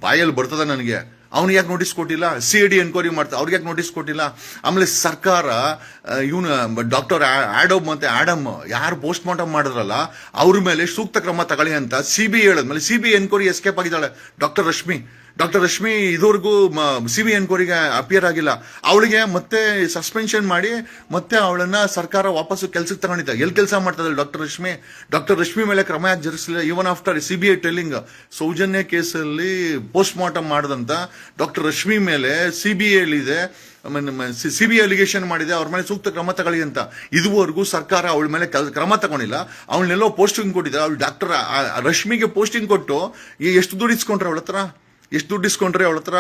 ಬಾಯಲ್ಲಿ ಬರ್ತದ ನನಗೆ. ಅವ್ನಿಗೆ ಯಾಕೆ ನೋಟಿಸ್ ಕೊಟ್ಟಿಲ್ಲ? ಸಿ ಡಿ ಎನ್ಕ್ವೈರಿ ಮಾಡ್ತಾ, ಅವ್ರಿಗೆ ಯಾಕೆ ನೋಟಿಸ್ ಕೊಟ್ಟಿಲ್ಲ? ಆಮೇಲೆ ಸರ್ಕಾರ ಇವನು, ಡಾಕ್ಟರ್ ಆ್ಯಡಮ್ ಮತ್ತು ಆಡಮ್ ಯಾರು ಪೋಸ್ಟ್ ಮಾರ್ಟಮ್ ಮಾಡಿದ್ರಲ್ಲ, ಅವ್ರ ಮೇಲೆ ಸೂಕ್ತ ಕ್ರಮ ತಗೊಳ್ಳಿ ಅಂತ ಸಿ ಬಿ ಹೇಳಿದ್ಮೇಲೆ ಸಿ ಬಿ ಎನ್ಕ್ವೈರಿ ಎಸ್ಕೇಪ್ ಆಗಿದ್ದಾಳೆ. ಡಾಕ್ಟರ್ ರಶ್ಮಿ. ಡಾಕ್ಟರ್ ರಶ್ಮಿ ಇದುವರೆಗೂ ಸಿ ಬಿ ಎನ್ಕ್ವೈರಿಗೆ ಅಪಿಯರ್ ಆಗಿಲ್ಲ. ಅವಳಿಗೆ ಮತ್ತೆ ಸಸ್ಪೆನ್ಷನ್ ಮಾಡಿ ಮತ್ತೆ ಅವಳನ್ನ ಸರ್ಕಾರ ವಾಪಸ್ಸು ಕೆಲಸಕ್ಕೆ ತಗೊಂಡಿದ್ದ. ಎಲ್ಲಿ ಕೆಲಸ ಮಾಡ್ತಾ ಡಾಕ್ಟರ್ ರಶ್ಮಿ? ಡಾಕ್ಟರ್ ರಶ್ಮಿ ಮೇಲೆ ಕ್ರಮ ಯಾಕೆ ಜರುಗಿಸಲಿಲ್ಲ. Even after C B I telling Soujanya ಕೇಸಲ್ಲಿ ಪೋಸ್ಟ್ ಮಾರ್ಟಮ್ ಮಾಡಿದಂತ ಡಾಕ್ಟರ್ ರಶ್ಮಿ ಮೇಲೆ ಸಿ ಬಿ ಐಲಿದೆ ಸಿ ಬಿ ಅಲಿಗೇಷನ್ ಮಾಡಿದೆ. ಅವ್ರ ಮೇಲೆ ಸೂಕ್ತ ಕ್ರಮ ತಗೊಳ್ಳಿ ಅಂತ. ಇದುವರೆಗೂ ಸರ್ಕಾರ ಅವಳ ಮೇಲೆ ಕ್ರಮ ತಗೊಂಡಿಲ್ಲ. ಅವಳನ್ನೆಲ್ಲೋ ಪೋಸ್ಟಿಂಗ್ ಕೊಟ್ಟಿದ್ದಾರೆ. ಅವಳು ಡಾಕ್ಟರ್ ರಶ್ಮಿಗೆ ಪೋಸ್ಟಿಂಗ್ ಕೊಟ್ಟು ಎಷ್ಟು ದುಡ್ಡು ಇಸ್ಕೊಂಡ್ರೆ ಅವಳ ಹತ್ರ ಎಷ್ಟು ದುಡ್ಡು ಇಸ್ಕೊಂಡ್ರಿ ಅವಳ ಹತ್ರ?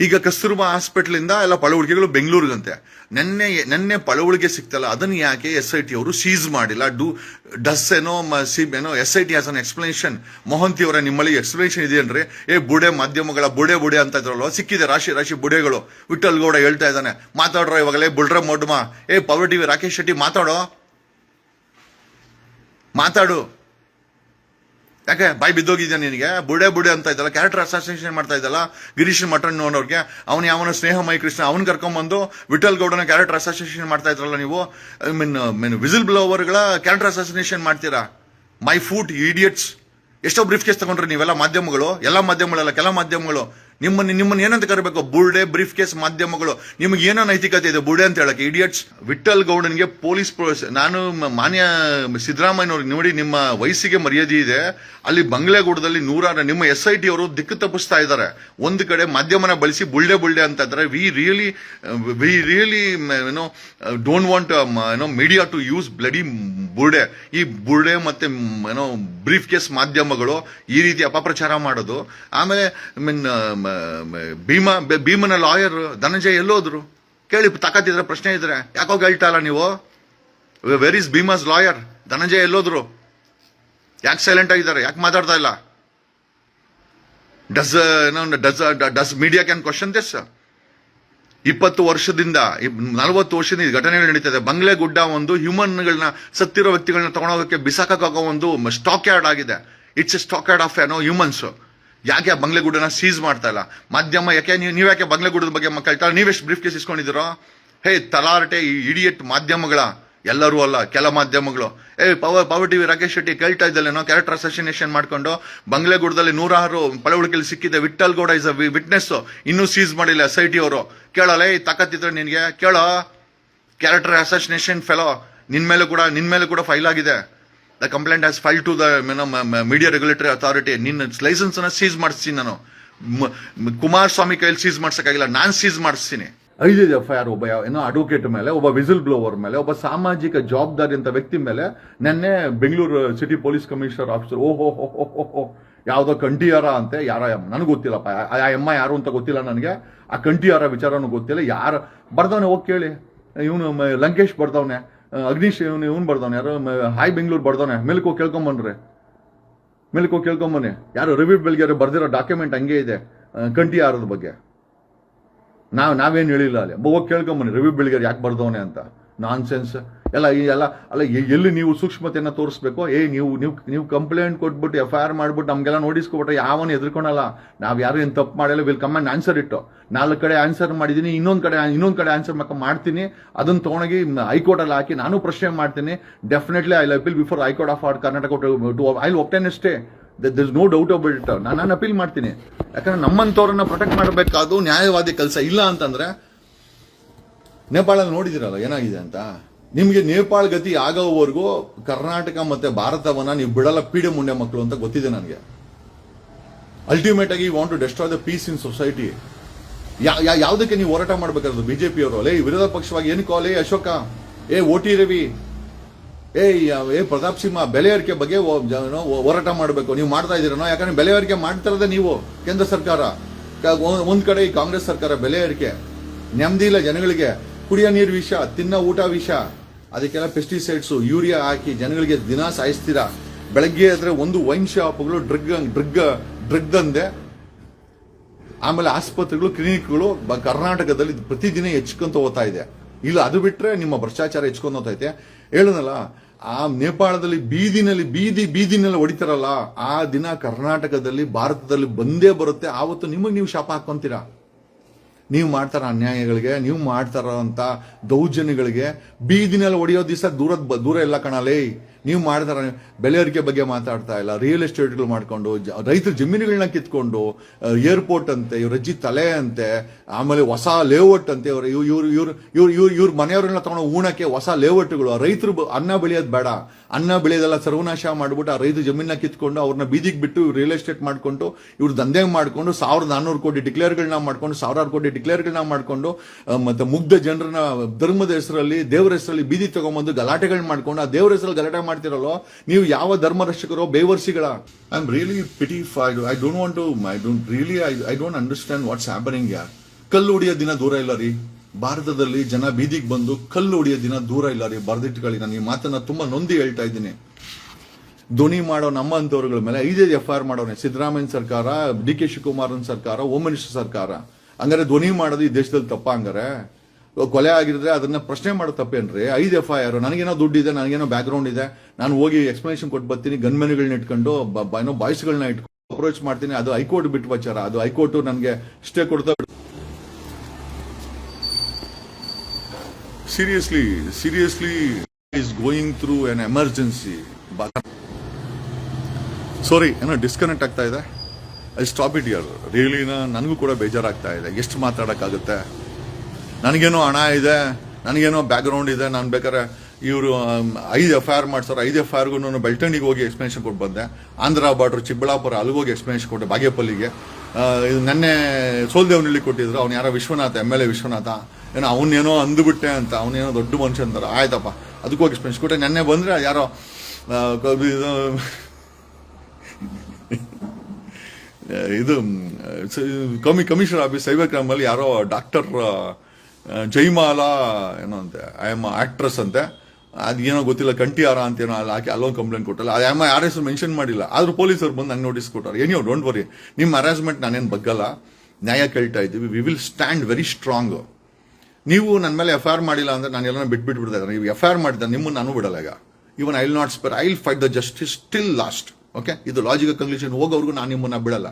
ಈಗ ಕಸ್ತೂರ್ಬಾ ಹಾಸ್ಪಿಟ್ಲಿಂದ ಎಲ್ಲ ಪಳವಳಿಕೆಗಳು ಬೆಂಗಳೂರಿಗಂತೆ. ನೆನ್ನೆ ನೆನ್ನೆ ಪಳವಳಿಕೆ ಸಿಕ್ತಲ್ಲ ಅದನ್ನು ಯಾಕೆ ಎಸ್ ಐ ಟಿ ಅವರು ಸೀಸ್ ಮಾಡಿಲ್ಲ? ಡು, ಡಸ್ ಏನೋ, ಮ- ಸಿ, ಏನೋ, S I T as an explanation Mohanty ಅವರ ನಿಮ್ಮಲ್ಲಿ ಎಕ್ಸ್ಪ್ಲನೇಷನ್ ಇದೆಯನ್ರಿ ಏ, ಬುಡೆ ಮಾಧ್ಯಮಗಳ ಬುಡೆ ಬುಡೆ ಅಂತ ಇದ್ರಲ್ವ? ಸಿಕ್ಕಿದೆ ರಾಶಿ ರಾಶಿ ಬುಡೆಗಳು. ವಿಠಲ್ ಗೌಡ ಹೇಳ್ತಾ ಇದ್ದಾನೆ, ಮಾತಾಡ್ರೋ ಇವಾಗಲೇ ಬುಡ್ರ ಮೊಡ್ಮ. ಏ, ಪವರ್ ಟಿವಿ ರಾಕೇಶ್ ಶೆಟ್ಟಿ, ಮಾತಾಡೋ? ಮಾತಾಡು. ಯಾಕೆ, ಬಾಯಿ ಬಿದ್ದೋಗಿದ್ಯಾ ನಿನಗೆ? ಬುಡೆ ಬುಡೆ ಅಂತ ಇದ್ದಲ್ಲ ಕ್ಯಾರೆಕ್ಟರ್ ಅಸೋಸಿಯೇಷನ್ ಮಾಡ್ತಾ ಇದ್ದಲ್ಲ ಗಿರೀಶ್ ಮಟನ್ ಅನ್ನೋರ್ಗೆ. ಅವನು ಯಾವನ ಸ್ನೇಹಮಯ ಕೃಷ್ಣ, ಅವ್ನು ಕರ್ಕೊಂಬಂದು ವಿಠಲ್ ಗೌಡನ ಕ್ಯಾರೆಕ್ಟರ್ ಅಸೋಸಿಯೇಷನ್ ಮಾಡ್ತಾ ಇದ್ರಲ್ಲ ನೀವು? ಐ ಮೀನ್ ಮೀನ್ ವಿಸಿಲ್ ಬ್ಲೋವರ್ಗಳ ಕ್ಯಾರೆಕ್ಟರ್ ಅಸೋಸಿಯೇಷನ್ ಮಾಡ್ತೀರಾ? ಮೈ ಫೂಟ್ ಇಡಿಯಟ್ಸ್ ಎಷ್ಟೋ ಬ್ರೀಫ್ ಕೇಸ್ ತಗೊಂಡ್ರಿ ನೀವೆಲ್ಲ, ಮಾಧ್ಯಮಗಳು, ಎಲ್ಲ ಮಾಧ್ಯಮಗಳಲ್ಲ, ಕೆಲ ಮಾಧ್ಯಮಗಳು. ನಿಮ್ಮನ್ನ ನಿಮ್ಮನ್ನು ಏನಂತ ಕರಬೇಕು? ಬುರ್ಡೆ, ಬ್ರೀಫ್ ಕೇಸ್, ಮಾಧ್ಯಮಗಳು. ನಿಮಗೆ ಏನೋ ನೈತಿಕತೆ ಇದೆ? ಬುರ್ಡೆ ಅಂತ ಹೇಳಕ್ಕೆ ಇಡಿಯಟ್ಸ್ ವಿಠಲ್ ಗೌಡನ್ಗೆ ಪೊಲೀಸ್ ನಾನು ಮಾನ್ಯ ಸಿದ್ದರಾಮಯ್ಯನವ್ರಿಗೆ ನೋಡಿ ನಿಮ್ಮ ವಯಸ್ಸಿಗೆ ಮರ್ಯಾದೆ ಇದೆ. ಅಲ್ಲಿ ಬಂಗ್ಲೆಗೂಡದಲ್ಲಿ ನೂರಾರು ನಿಮ್ಮ ಎಸ್ ಐ ಟಿ ಅವರು ದಿಕ್ಕು ತಪ್ಪಿಸ್ತಾ ಇದ್ದಾರೆ. ಒಂದು ಕಡೆ ಮಾಧ್ಯಮನ ಬಳಸಿ ಬುಲ್ಡೆ ಬುಲ್ಡೆ ಅಂತ ಇದ್ದಾರೆ ವಿ ರಿಯಲಿ ವಿ ರಿಯಲಿ ಏನೋ ಡೋಂಟ್ ವಾಂಟ್ ಏನೋ ಮೀಡಿಯಾ ಟು ಯೂಸ್ ಬ್ಲಡಿ ಬುರ್ಡೆ. ಈ ಬುರ್ಡೆ ಮತ್ತೆ ಏನೋ ಬ್ರೀಫ್ ಕೇಸ್ ಮಾಧ್ಯಮಗಳು ಈ ರೀತಿ ಅಪಪ್ರಚಾರ ಮಾಡೋದು. ಆಮೇಲೆ ಐ ಮೀನ್ ಭೀಮಾ ಭೀಮನ ಲಾಯರ್ ಧನಂಜಯ ಎಲ್ಲೋದ್ರು? ಕೇಳಿ ತಕತಿದ್ರೆ ಪ್ರಶ್ನೆ ಇದ್ರೆ. ಯಾಕೋ ಹೇಳ್ತಾ ಇಲ್ಲ ನೀವು where is Bhima's lawyer Dhananjaya ಎಲ್ಲೋದ್ರು? ಯಾಕೆ ಸೈಲೆಂಟ್ ಆಗಿದ್ದಾರೆ? ಯಾಕೆ ಮಾತಾಡ್ತಾ ಇಲ್ಲ? Does does does media can question this ಇಪ್ಪತ್ತು ವರ್ಷದಿಂದ ನಲವತ್ತು ವರ್ಷದಿಂದ ಘಟನೆಗಳು ನಡೀತದೆ. ಬಂಗ್ಲೆ ಗುಡ್ಡ ಒಂದು ಹ್ಯೂಮನ್ಗಳನ್ನ ಸತ್ತಿರೋ ವ್ಯಕ್ತಿಗಳನ್ನ ತಗೊಂಡೋಗಕ್ಕೆ ಬಿಸಾಕಕ್ಕಾಗೋ ಒಂದು ಸ್ಟಾಕ್ ಯಾರ್ಡ್ ಆಗಿದೆ. It's a stockyard of ಏನೋ ಹ್ಯೂಮನ್ಸ್ ಯಾಕೆ ಆ ಬಂಗ್ಲೆಗೂಡನ್ನ ಸೀಸ್ ಮಾಡ್ತಾ ಇಲ್ಲ? ಮಾಧ್ಯಮ ಯಾಕೆ ನೀವು ನೀವು ಯಾಕೆ ಬಂಗ್ಲೆಗೂಡದ ಬಗ್ಗೆ ಮಕ್ಕಳ್ತಾಳೆ ನೀವೆಷ್ಟು ಬ್ರೀಫ್ ಕೇಸ್ ಇಸ್ಕೊಂಡಿದ್ದೀರೋ? ಹೇ, ತಲಾರಟೆ, ಈ ಇಡಿಯಟ್ ಮಾಧ್ಯಮಗಳ, ಎಲ್ಲರೂ ಅಲ್ಲ, ಕೆಲ ಮಾಧ್ಯಮಗಳು. ಏ ಪವರ್ ಟಿವಿ ರಾಕೇಶ್ ಶೆಟ್ಟಿ ಕೇಳ್ತಾ ಇದ್ದಲ್ಲೇನೋ ಕ್ಯಾರೆಕ್ಟರ್ ಅಸೋಸಿಯೇಷನ್ ಮಾಡ್ಕೊಂಡು ಬಂಗ್ಲೆಗೂಡದಲ್ಲಿ ನೂರಾರು ಪಳವಳಿಕೆಯಲ್ಲಿ ಸಿಕ್ಕಿದೆ Vittal Gowda is a witness ಇನ್ನೂ ಸೀಸ್ ಮಾಡಿಲ್ಲ ಎಸ್ ಐ ಟಿ ಅವರು. ಕೇಳಲ್ಲ, ಏ, ತಾಕತ್ತಿದ್ರೆ ನಿನಗೆ? ಕೇಳೋ. ಕ್ಯಾರೆಕ್ಟರ್ ಅಸೋಸಿಯೇಷನ್ ಫೆಲೋ ನಿನ್ನ ಮೇಲೆ ಕೂಡ ನಿನ್ನ ಮೇಲೆ ಕೂಡ ಫೈಲ್ ಆಗಿದೆ. The complaint as file to the media regulatory authority ನಿನ್ನ ಲೈಸೆನ್ಸ್ ಅನ್ನ ಸೀಸ್ ಮಾಡಿಸ್ತೀನಿ ನಾನು. ಮ- ಸ್ವಾಮಿ ಕೈಯಲ್ಲಿ ಸೀಸ್ ಮಾಡ್ಸಕ್ಕಾಗಿಲ್ಲ. ನಾನು ಸೀಸ್ ಮಾಡಿಸ್ತೀನಿ. ಐದು ಎಫ್ ಐ ಆರ್ ಒಬ್ಬ ಏನೋ ಅಡ್ವೊಕೇಟ್ ಮೇಲೆ, ಒಬ್ಬ ವಿಸಿಲ್ ಬ್ಲೋವರ್ ಮೇಲೆ, ಒಬ್ಬ ಸಾಮಾಜಿಕ ಜವಾಬ್ದಾರಿ ಅಂತ ವ್ಯಕ್ತಿ ಮೇಲೆ ನಿನ್ನೆ Bengaluru city police commissioner officer ಓಹೋ ಯಾವ್ದೋ ಕಂಠಿಯಾರ ಅಂತೆ ಯಾರ, ನನಗೆ ಗೊತ್ತಿಲ್ಲಪ್ಪ ಆ ಎಮ್ಮ ಯಾರು ಅಂತ ಗೊತ್ತಿಲ್ಲ ನನಗೆ. ಆ ಕಂಠಿಯಾರ ವಿಚಾರನೂ ಗೊತ್ತಿಲ್ಲ. ಯಾರು, ಬರ್ದವನೇ ಹೋಗಿ ಕೇಳಿ. ಇವನು ಲಂಕೇಶ್ ಬರ್ದವನೆ. ಅಗ್ನೀಶ್ ಇವನು ಇವನು ಬರ್ದವನು ಯಾರು ಹಾಯ್ ಬೆಂಗಳೂರು ಬರ್ದವನೆ ಮೇಲಕ್ಕೆ ಹೋಗಿ ಕೇಳ್ಕೊಂಬನ್ರಿ ಮೇಲಕ್ಕೆ ಹೋಗಿ ಕೇಳ್ಕೊಂಬನ್ನಿ ಯಾರು ರವಿ ಬೆಳಗ್ಗೆ ಬರ್ದಿರೋ ಡಾಕ್ಯುಮೆಂಟ್ ಹಂಗೆ ಇದೆ ಕಂಟಿ ಆರದ ಬಗ್ಗೆ. ನಾವು, ನಾವೇನು ಹೇಳಿಲ್ಲ ಅಲ್ಲಿ. ಹೋಗಿ ಕೇಳ್ಕೊಂಬನ್ನಿ ರವಿ ಬೆಳಗ್ಗೆ ಯಾಕೆ ಬರ್ದವನೆ ಅಂತ. ನಾನ್ ಸೆನ್ಸ್ ಎಲ್ಲ ಎಲ್ಲ, ಅಲ್ಲ ಎಲ್ಲಿ ನೀವು ಸೂಕ್ಷ್ಮತೆಯನ್ನು ತೋರಿಸ್ಬೇಕು? ಏ, ನೀವು ನೀವು ನೀವು ಕಂಪ್ಲೇಂಟ್ ಕೊಟ್ಬಿಟ್ಟು ಎಫ್ ಐ ಆರ್ ಮಾಡ್ಬಿಟ್ಟು ನಮಗೆಲ್ಲ ನೋಡಿಸ್ಕೊಬಿಟ್ರೆ ಯಾವನು ಎದ್ರಕೊಳಲ್ಲ. ನಾವು ಯಾರು ಏನು ತಪ್ಪು ಮಾಡಲ್ಲ ವಿಲ್ ಕಮ್ ಅಂಡ್ ಆನ್ಸರ್ ಇಟ್ಟು ನಾಲ್ಕು ಕಡೆ ಆನ್ಸರ್ ಮಾಡಿದ್ದೀನಿ ಇನ್ನೊಂದು ಕಡೆ ಇನ್ನೊಂದು ಕಡೆ ಆನ್ಸರ್ ಮಕ್ಕ ಮಾಡ್ತೀನಿ. ಅದನ್ನ ತೊಗೊಂಡೋಗಿ ಹೈಕೋರ್ಟಲ್ಲಿ ಹಾಕಿ ನಾನು ಪ್ರಶ್ನೆ ಮಾಡ್ತೀನಿ. Definitely I appeal before high court of or Karnataka to I obtain ಎಷ್ಟೇ there no doubt about it ನಾನು ನಾನು ಅಪೀಲ್ ಮಾಡ್ತೀನಿ. ಯಾಕಂದ್ರೆ ನಮ್ಮಂತವ್ರನ್ನ ಪ್ರೊಟೆಕ್ಟ್ ಮಾಡಬೇಕಾದ್ರು ನ್ಯಾಯವಾದಿ ಕೆಲಸ ಇಲ್ಲ ಅಂತಂದ್ರೆ ನೇಪಾಳಲ್ಲಿ ನೋಡಿದಿರಲ್ಲ, ಏನಾಗಿದೆ ಅಂತ? ನಿಮಗೆ ನೇಪಾಳ ಗತಿ ಆಗೋವರೆಗೂ ಕರ್ನಾಟಕ ಮತ್ತೆ ಭಾರತವನ್ನ ನೀವು ಬಿಡಲ್ಲ ಪೀಡೆ ಮುಂಡೆ ಮಕ್ಕಳು ಅಂತ ಗೊತ್ತಿದೆ ನನಗೆ. ಅಲ್ಟಿಮೇಟ್ ಆಗಿ want to destroy the peace in society ಯಾವುದಕ್ಕೆ ನೀವು ಹೋರಾಟ ಮಾಡ್ಬೇಕಾದ್ರು ಬಿಜೆಪಿ ಅವರು? ಅಲ್ಲೇ ವಿರೋಧ ಪಕ್ಷವಾಗಿ ಏನು ಕಾಲ್ ಏ ಅಶೋಕ, ಏ ಓ ಟಿ ರವಿ, ಏ ಏ ಪ್ರತಾಪ್ ಸಿಂಹ, ಬೆಲೆ ಏರಿಕೆ ಬಗ್ಗೆ ಹೋರಾಟ ಮಾಡಬೇಕು. ನೀವು ಮಾಡ್ತಾ ಇದ್ದೀರನೋ? ಯಾಕಂದ್ರೆ ಬೆಲೆ ಏರಿಕೆ ಮಾಡ್ತಿರೋದೇ ನೀವು, ಕೇಂದ್ರ ಸರ್ಕಾರ. ಒಂದ್ ಕಡೆ ಈ ಕಾಂಗ್ರೆಸ್ ಸರ್ಕಾರ ಬೆಲೆ ಏರಿಕೆ. ನೆಮ್ಮದಿ ಇಲ್ಲ ಜನಗಳಿಗೆ. ಕುಡಿಯೋ ನೀರು ವಿಷ, ತಿನ್ನೋ ಊಟ ವಿಷ. ಅದಕ್ಕೆಲ್ಲ ಪೆಸ್ಟಿಸೈಡ್ಸು ಯೂರಿಯಾ ಹಾಕಿ ಜನಗಳಿಗೆ ದಿನ ಸಾಯಿಸ್ತೀರಾ. ಬೆಳಗ್ಗೆ ಆದರೆ ಒಂದು ವೈನ್ ಶಾಪ್ಗಳು ಡ್ರಗ್ ಡ್ರಗ್ ಡ್ರಗ್ ಅಂದೆ. ಆಮೇಲೆ ಆಸ್ಪತ್ರೆಗಳು ಕ್ಲಿನಿಕ್ಗಳು ಕರ್ನಾಟಕದಲ್ಲಿ ಪ್ರತಿದಿನ ಹೆಚ್ಕೊಂತ ಹೋಗ್ತಾ ಇದೆ. ಇಲ್ಲ, ಅದು ಬಿಟ್ರೆ ನಿಮ್ಮ ಭ್ರಷ್ಟಾಚಾರ ಹೆಚ್ಕೊಂತ ಹೋಗ್ತೈತೆ ಹೇಳನಲ್ಲ ಆ ನೇಪಾಳದಲ್ಲಿ ಬೀದಿನಲ್ಲಿ, ಬೀದಿ, ಬೀದಿನಲ್ಲಿ ಹೊಡಿತಾರಲ್ಲ, ಆ ದಿನ ಕರ್ನಾಟಕದಲ್ಲಿ, ಭಾರತದಲ್ಲಿ ಬಂದೇ ಬರುತ್ತೆ. ಆವತ್ತು ನಿಮಗೆ ನೀವು ಶಾಪ ಹಾಕೊಂತೀರಾ ನೀವು ಮಾಡ್ತಾರ ಅನ್ಯಾಯಗಳಿಗೆ ನೀವು ಮಾಡ್ತಾರಂತ ದೌರ್ಜನ್ಯಗಳಿಗೆ ಬೀದಿನಲ್ಲಿ ಒಡೆಯೋ ದಿವಸ ದೂರದ ದೂರ ಎಲ್ಲ ಕಣಲೇ. ನೀವು ಮಾಡ್ತಾರ ಬೆಳೆಯವರಿಗೆ ಬಗ್ಗೆ ಮಾತಾಡ್ತಾ ಇಲ್ಲ ರಿಯಲ್ ಎಸ್ಟೇಟ್ಗಳು ಮಾಡ್ಕೊಂಡು ರೈತರ ಜಮೀನುಗಳನ್ನ ಕಿತ್ಕೊಂಡು ಏರ್ಪೋರ್ಟ್ ಅಂತೆ, ಇವ್ರ ಅಜ್ಜಿ ತಲೆ ಅಂತೆ, ಆಮೇಲೆ ಹೊಸ ಲೇಔಟ್ ಅಂತೆ, ಇವ್ರು ಇವ್ರು ಇವ್ರು ಇವ್ರು ಇವ್ರು ಇವ್ರು, ಇವ್ರ ಮನೆಯವ್ರನ್ನ ತಗೊಂಡು ಊಣಕ್ಕೆ ಹೊಸ ಲೇಔಟ್ಗಳು ರೈತರು ಅನ್ನ ಬೆಳೆಯೋದು ಬೇಡ. ಅನ್ನ ಬೆಳೆಯೋದೆಲ್ಲ ಸರ್ವನಾಶ ಮಾಡಿಬಿಟ್ಟು ಆ ರೈತ ಜಮೀನ ಕಿತ್ಕೊಂಡು, ಅವ್ರನ್ನ ಬೀದಿಗೆ ಬಿಟ್ಟು ರಿಯಲ್ ಎಸ್ಟೇಟ್ ಮಾಡ್ಕೊಂಡು, ಇವ್ರು ದಂಧೆ ಮಾಡ್ಕೊಂಡು, ಸಾವಿರದ ನಾನ್ನೂರು ಕೋಟಿ ಡಿಕ್ಲೇರ್ಗಳನ್ನ ಮಾಡ್ಕೊಂಡು, ಸಾವಿರಾರು ಕೋಟಿ ಡಿಕ್ಲೇರ್ಗಳನ್ನ ಮಾಡ್ಕೊಂಡು ಮತ್ತೆ ಮುಗ್ಧ ಜನರನ್ನ ಧರ್ಮದ ಹೆಸರಲ್ಲಿ, ದೇವರ ಹೆಸರಲ್ಲಿ ಬೀದಿ ತಗೊಂಬಂದು ಗಲಾಟೆಗಳನ್ನ ಮಾಡ್ಕೊಂಡು, ಆ ದೇವರ ಹೆಸರಲ್ಲಿ ಗಲಾಟೆ ಮಾಡ್ತಿರಲ್ಲೋ? ನೀವು ಯಾವ ಧರ್ಮ ರಕ್ಷಕರೋ ಬೇವರ್ಸಿಗಳ I am really petrified I don't want to I don't really I I don't understand what's happening ಯಾರ್ ಕಲ್ಲು ಹೊಡಿಯೋ ದಿನ ದೂರ ಇಲ್ಲ ರೀ. ಭಾರತದಲ್ಲಿ ಜನ ಬೀದಿಗೆ ಬಂದು ಕಲ್ಲು ಹೊಡಿಯೋ ದಿನ ದೂರ ಇಲ್ಲ ರೀ. ಬರ್ದಿಟ್ಕೊಳ್ಳಿ, ನಾನು ಈ ಮಾತನ್ನ ತುಂಬಾ ನೊಂದಿ ಹೇಳ್ತಾ ಇದ್ದೀನಿ. ಧ್ವನಿ ಮಾಡೋ ನಮ್ಮ ಅಂತವ್ರಗಳ ಮೇಲೆ ಐದೈದು ಎಫ್ ಐ ಆರ್ ಮಾಡೋನೆ. ಸಿದ್ದರಾಮಯ್ಯ ಸರ್ಕಾರ, ಡಿ ಕೆ ಶಿವಕುಮಾರನ್ ಸರ್ಕಾರ ಹೋಮ್ ಮಿನಿಸ್ಟರ್ ಸರ್ಕಾರ. ಹಂಗಾರೆ ಧ್ವನಿ ಮಾಡೋದು ಈ ದೇಶದಲ್ಲಿ ತಪ್ಪ ಹಂಗಾರೆ? ಕೊಲೆ ಆಗಿದ್ರೆ ಅದನ್ನ ಪ್ರಶ್ನೆ ಮಾಡೋ ತಪ್ಪೇನ್ರಿ? ಐದು ಎಫ್ ಐ ಆರ್ ನನಗೇನೋ ಇದೆ, ನನಗೇನೋ ಬ್ಯಾಕ್ ಗ್ರೌಂಡ್ ಇದೆ. ನಾನು ಹೋಗಿ ಎಕ್ಸ್ಪ್ಲನೇಷನ್ ಕೊಟ್ಟು ಬರ್ತೀನಿ ಗನ್ಮೆನ್ಗಳನ್ನ ಇಟ್ಕೊಂಡು ಏನೋ ಬಾಯ್ಸ್ಗಳನ್ನ ಇಟ್ಕೊಂಡು ಅಪ್ರೋಚ್ ಮಾಡ್ತೀನಿ. ಅದು ಹೈಕೋರ್ಟ್ ಬಿಟ್ಟು ವಿಚಾರ. ಅದು ಹೈಕೋರ್ಟ್ ನನಗೆ ಸ್ಟೇ ಕೊಡ್ತಾ seriously seriously is going through an emergency sorry ಏನೋ ಡಿಸ್ಕನೆಕ್ಟ್ ಆಗ್ತಾ ಇದೆ. I stop it here really ನನಗೂ ಕೂಡ ಬೇಜಾರಾಗ್ತಾ ಇದೆ. ಎಷ್ಟು ಮಾತಾಡೋಕ್ಕಾಗುತ್ತೆ? ನನಗೇನೋ ಹಣ ಇದೆ, ನನಗೇನೋ ಬ್ಯಾಕ್ಗ್ರೌಂಡ್ ಇದೆ, ನಾನು ಬೇಕಾದ್ರೆ ಇವರು ಐದು ಎಫ್ ಐ ಆರ್ ಮಾಡ್ಸೋರು, ಐದು ಎಫ್ ಐ ಆರ್ಗೂ ಬೆಳ್ತಂಡಿಗೆ ಹೋಗಿ ಎಕ್ಸ್ಪ್ಲನೇಷನ್ ಕೊಟ್ಟು ಬಂದೆ. ಆಂಧ್ರ ಬಾರ್ಡ್ರ್ ಚಿಕ್ಕಬಳ್ಳಾಪುರ, ಅಲ್ಲಿಗೆ ಹೋಗಿ ಎಕ್ಸ್ಪ್ಲನೇಷನ್ ಕೊಟ್ಟೆ, ಬಾಗೇಪಲ್ಲಿಗೆ. ಇದು ನೆನ್ನೆ ಸೋಲ್ದೇವ್ನಳ್ಳಿ ಕೊಟ್ಟಿದ್ರು, ಅವ್ನು ಯಾರೋ Vishwanatha M L A Vishwanatha. ಏನೋ ಅವನೇನೋ ಅಂದುಬಿಟ್ಟೆ ಅಂತ, ಅವನೇನೋ ದೊಡ್ಡ ಮನುಷ್ಯ ಅಂತಾರೆ. ಆಯ್ತಪ್ಪ ಅದಕ್ಕೆ ಹೋಗಿ ಎಕ್ಸ್ಪ್ಲನೇಷನ್ ಕೊಟ್ಟೆ. ನೆನ್ನೆ ಬಂದರೆ ಯಾರೋ ಇದು ಕಮಿ, ಕಮಿಷನರ್ ಆಫೀಸ್, ಸೈಬರ್ ಕ್ರೈಮಲ್ಲಿ ಯಾರೋ ಡಾಕ್ಟರ್ ಜೈಮಾಲಾ ಏನೋ ಅಂತೆ ಐ ಆಮ್ ಆಕ್ಟ್ರೆಸ್ ಅಂತೆ. ಅದೇನೋ ಗೊತ್ತಿಲ್ಲ ಕಂಟಿಯಾರ ಅಂತ ಏನೋ ಅಲ್ಲಿ ಹಾಕಿ ಅಲ್ಲೊಂದು ಕಂಪ್ಲೇಂಟ್ ಕೊಟ್ಟಲ್ಲ. ಅದು ಅಮ್ಮ ಯಾರ ಹೆಸರು ಮೆನ್ಷನ್ ಮಾಡಿಲ್ಲ. ಆದರೂ ಪೊಲೀಸರು ಬಂದು ನಂಗೆ ನೋಟಿಸ್ ಕೊಟ್ಟಾರೆ. ಏನೋ ಡೋಂಟ್ ವರಿ ನಿಮ್ಮ ಅರೇಂಜ್ಮೆಂಟ್ ನಾನೇನು ಬಗ್ಗಲ್ಲ. ನ್ಯಾಯ ಕೇಳ್ತಾ ಇದ್ದೀವಿ. We will stand very strong ನೀವು ನನ್ನ ಮೇಲೆ ಎಫ್ ಐ ಆರ್ ಮಾಡಿಲ್ಲ ಅಂದರೆ ನಾನು ಎಲ್ಲ ಬಿಟ್ಟು ಬಿಟ್ಬಿಡ್ತಾ ನೀವು ಎಫ್ ಐ ಆರ್ ಮಾಡಿದ ನಿಮ್ಮನ್ನು ನಾನು ಬಿಡಲ್ಲ ಈಗ. Even I will not spare I will fight the justice still last okay ಇದು ಲಾಜಿಕಲ್ ಕನ್ಕ್ಲೂಷನ್ ಹೋಗೋವರೆಗೂ ನಾನು ನಿಮ್ಮನ್ನ ಬಿಡಲ್ಲ.